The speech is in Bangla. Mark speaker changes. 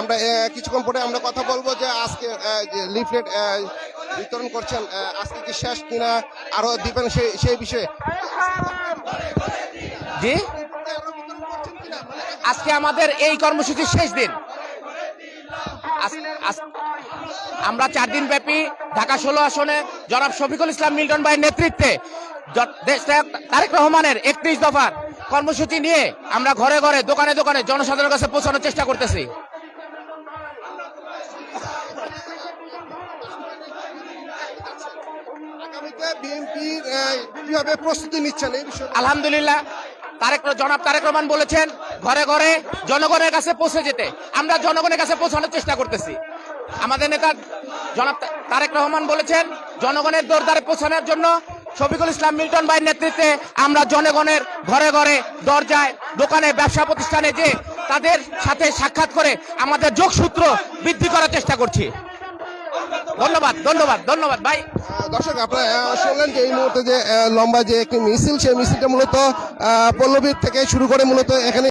Speaker 1: আমরা কিছুক্ষণ পরে আমরা কথা বলব যে আজকে লিফলেট বিতরণ করছেন আজকে কি শেষ কিনা আরও দিবেন সেই বিষয়ে।
Speaker 2: জি? আজকে আমাদের এই কর্মসূচির শেষ দিন। আমরা চার দিন ব্যাপী ঢাকা ষোলো আসনে জনাব শফিকুল ইসলাম মিল্টন ভাইয়ের নেতৃত্বে তারেক রহমানের একত্রিশ দফার কর্মসূচি নিয়ে আমরা ঘরে ঘরে, দোকানে দোকানে জনসাধারণের কাছে পৌঁছানোর চেষ্টা করতেছি।
Speaker 1: প্রস্তুতি নিচ্ছেন
Speaker 2: আলহামদুলিল্লাহ, তারেক জনাব তারেক রহমান বলেছেন, ঘরে ঘরে জনগণের কাছে পৌঁছে যেতে। আমরা জনগণের কাছে পৌঁছানোর চেষ্টা করতেছি। আমাদের নেতা জনাব তারেক রহমান বলেছেন, জনগণের দরদারে পৌঁছানোর জন্য শফিকুল ইসলাম মিল্টন ভাইয়ের নেতৃত্বে আমরা জনগণের ঘরে ঘরে দরজায়, দোকানে, ব্যবসা প্রতিষ্ঠানে যে তাদের সাথে সাক্ষাৎ করে আমাদের যোগসূত্র বৃদ্ধি করার চেষ্টা করছি। ধন্যবাদ ধন্যবাদ ধন্যবাদ, ভাই।
Speaker 1: দর্শক, আপনারা শুনলেন যে এই মুহূর্তে যে লম্বা যে একটি মিছিল, সেই মিছিলটা মূলত পল্লবীর থেকে শুরু করে মূলত এখানে